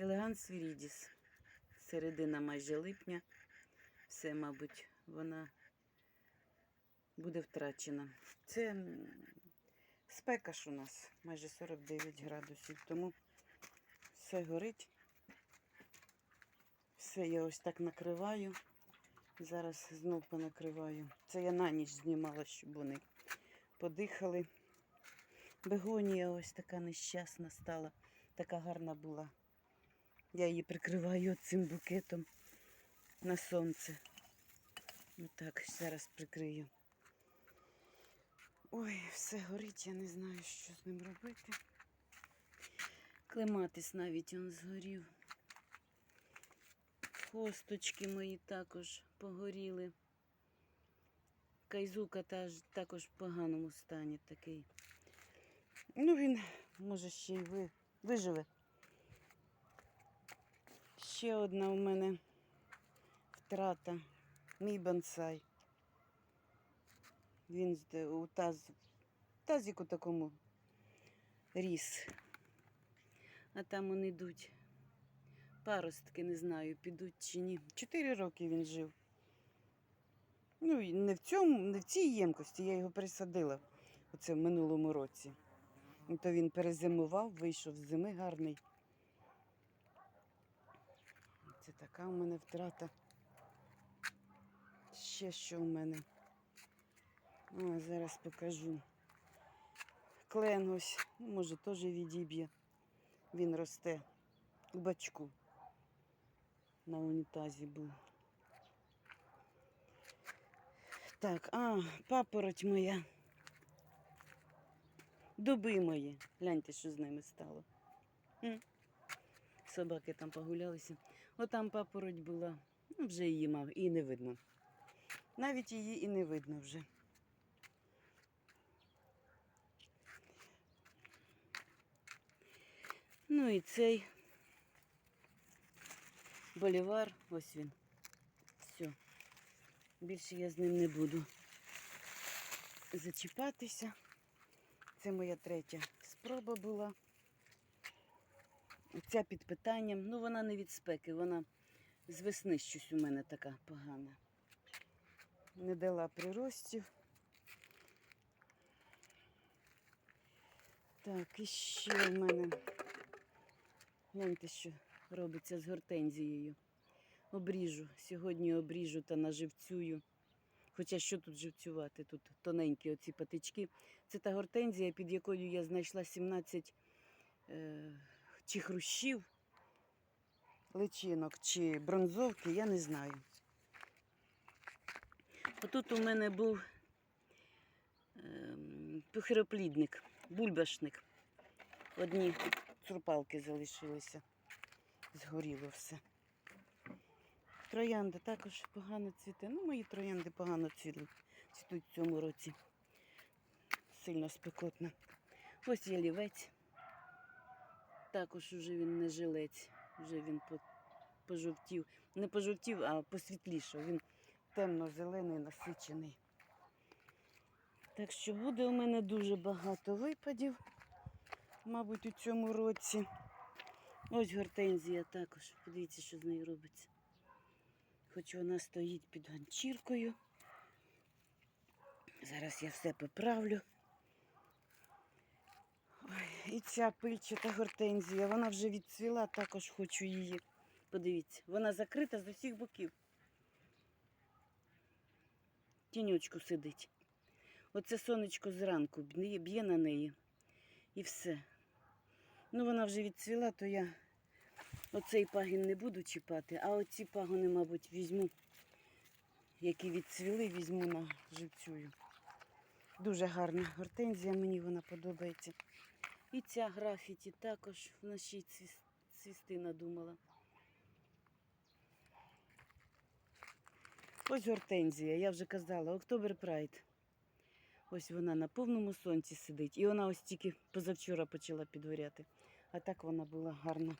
Елегант Свірідіс. Середина майже липня. Все, мабуть, вона буде втрачена. Це спека ж у нас майже 49 градусів, тому все горить. Все я ось так накриваю. Зараз знов понакриваю. Це я на ніч знімала, щоб вони подихали. Бегонія ось така нещасна стала, така гарна була. Я її прикриваю цим букетом на сонце. Отак зараз прикрию. Ой, все горить, я не знаю, що з ним робити. Клематис навіть он згорів. Хосточки мої також погоріли. Кайзука також в поганому стані такий. Ну, він може ще й ви, виживе. Ще одна у мене втрата. Мій бонсай. Він у таз, тазіку такому ріс. А там вони йдуть. Паростки, не знаю, підуть чи ні. Чотири роки він жив. Ну, не в цьому, не в цій ємкості, я його пересадила оце в минулому році. То він перезимував, вийшов з зими гарний. Це така у мене втрата. Ще що у мене. А, зараз покажу. Клен ось, ну, може, теж відіб'є. Він росте у бачку. На унітазі був. Так, а, папороть моя. Дуби мої. Гляньте, що з ними стало. Собаки там погулялися. Отам папороть була. Ну, вже її мав, і не видно. Навіть її і не видно вже. Ну і цей болівар, ось він. Все. Більше я з ним не буду зачіпатися. Це моя третя спроба була. Ця під питанням. Ну, вона не від спеки, вона з весни щось у мене така погана. Не дала приростів. Так, і ще в мене. Гляньте, що робиться з гортензією. Обріжу. Сьогодні обріжу та наживцюю. Хоча що тут живцювати? Тут тоненькі оці патички. Це та гортензія, під якою я знайшла 17 е, чи хрущів, личинок, чи бронзовки, я не знаю. Отут у мене був ем, похироплідник, бульбашник. Одні цурпалки залишилися. Згоріло все. Троянда також погано цвіте. Ну, мої троянди погано цвітуть, цвітуть в цьому році. Сильно спекотно. Ось ялівець. Також уже він не жилець, вже він пожовтів. Не пожовтів, а посвітлішав. Він темно-зелений, насичений. Так що буде у мене дуже багато випадів, мабуть, у цьому році. Ось гортензія також. Подивіться, що з нею робиться. Хоч вона стоїть під ганчіркою. Зараз я все поправлю. І ця пильчата гортензія, вона вже відцвіла, також хочу її. Подивіться, вона закрита з усіх боків. Тіньочку сидить. Оце сонечко зранку б'є на неї. І все. Ну, вона вже відцвіла, то я оцей пагін не буду чіпати, а оці пагони, мабуть, візьму, які відцвіли, візьму на живцюю. Дуже гарна гортензія, мені вона подобається. І ця графіті також вночі цвіс- цвісти надумала. Ось гортензія, я вже казала, Октобер Прайд. Ось вона на повному сонці сидить. І вона ось тільки позавчора почала підгоряти. А так вона була гарна.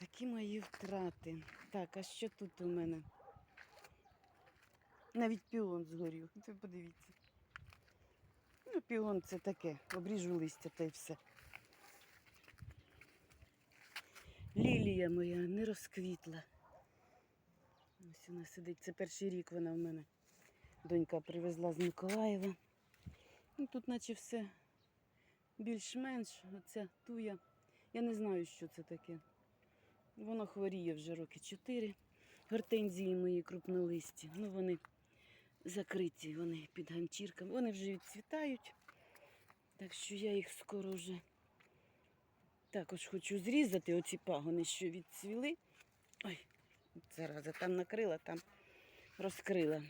Такі мої втрати. Так, а що тут у мене? Навіть піон згорів. Це подивіться. Ну, піон це таке, обріжу листя та й все. Лілія моя не розквітла. Ось вона сидить. Це перший рік вона в мене. Донька привезла з Миколаєва. Ну, тут наче все більш-менш. Оця туя. Я не знаю, що це таке. Воно хворіє вже роки чотири. Гортензії мої крупнолисті. Ну, вони закриті, вони під ганчірками. Вони вже відцвітають. Так що я їх скоро вже також хочу зрізати оці пагони, що відцвіли. Ой, зараза, там накрила, там розкрила.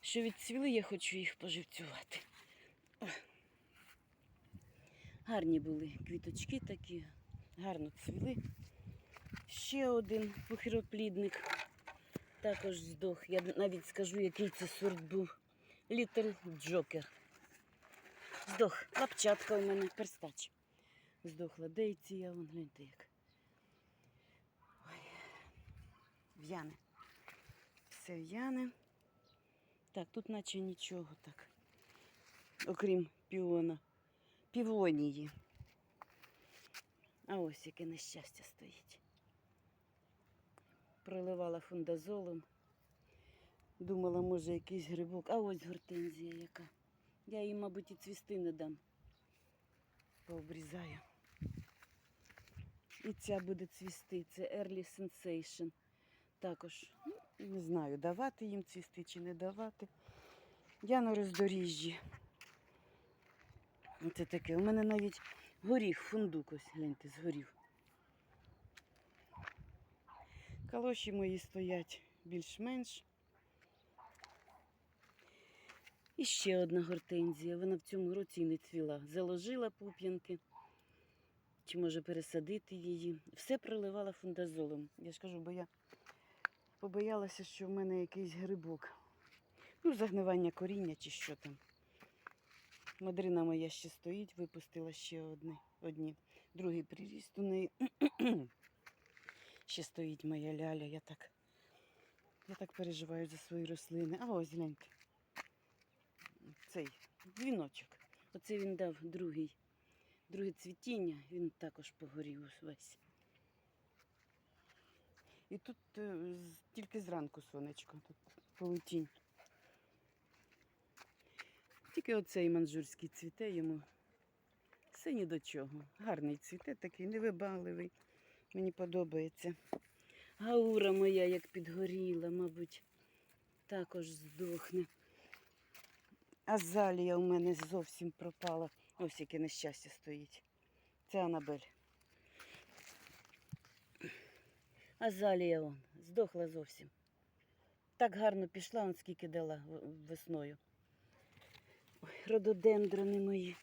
Що відцвіли, я хочу їх поживцювати. Гарні були квіточки такі, гарно цвіли. Ще один похироплідник також здох. Я навіть скажу, який це сорт був. Літл Джокер. Здох. Лапчатка у мене, перстач. Здохла дейція, вон гляньте як. Ой. В'яне. Все в'яне. Так, тут наче нічого так. Окрім піона. Півонії. А ось яке нещастя стоїть. Проливала фундазолом. Думала, може, якийсь грибок. А ось гортензія яка. Я їй, мабуть, і цвісти не дам. Пообрізаю. І ця буде цвісти. Це Early Sensation. Також ну, не знаю, давати їм цвісти чи не давати. Я на роздоріжжі. Це таке. У мене навіть горіх, фундук ось, гляньте, згорів. Калоші мої стоять більш-менш. І ще одна гортензія. Вона в цьому році не цвіла. Заложила пуп'янки. Чи може пересадити її. Все проливала фундазолом. Я ж кажу, бо я побоялася, що в мене якийсь грибок. Ну, загнивання коріння чи що там. Мадрина моя ще стоїть, випустила ще одне, одні. Другий приріст у неї. ще стоїть моя ляля. Я так, я так переживаю за свої рослини. А ось гляньте. Цей дзвіночок. Оце він дав другий, друге цвітіння, він також погорів весь. І тут е, тільки зранку сонечко, тут полутінь. Тільки оцей манжурський цвіте йому. Все ні до чого. Гарний цвіте, такий невибагливий. Мені подобається. Гаура моя як підгоріла, мабуть, також здохне. Азалія у мене зовсім пропала. Ось яке нещастя стоїть. Це Анабель. Азалія он, здохла зовсім. Так гарно пішла, он скільки дала весною. Ой, рододендрони мої.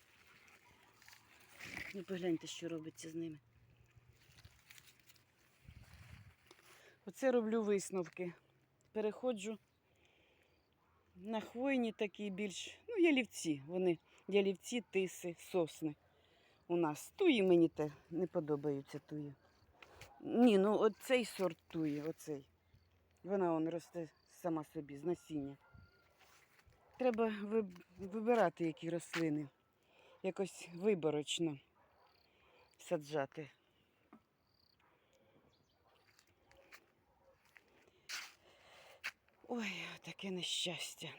Ну, погляньте, що робиться з ними. Оце роблю висновки. Переходжу на хвойні такі більш, ну, ялівці. Вони ялівці, тиси, сосни у нас. Туї мені те не подобаються туї. Ні, ну оцей сорт туї, оцей. Вона он росте сама собі з насіння. Треба вибирати, які рослини. Якось виборочно саджати. Ой, таке нещастя.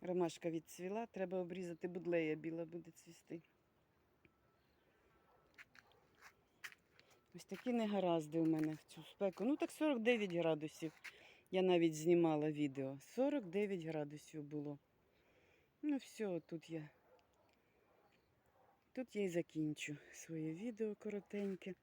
Ромашка відцвіла, треба обрізати будлея, біла буде цвісти. Ось такі негаразди у мене в цю спеку. Ну так 49 градусів. Я навіть знімала відео. 49 градусів було. Ну все, тут я. Тут я і закінчу своє відео коротеньке.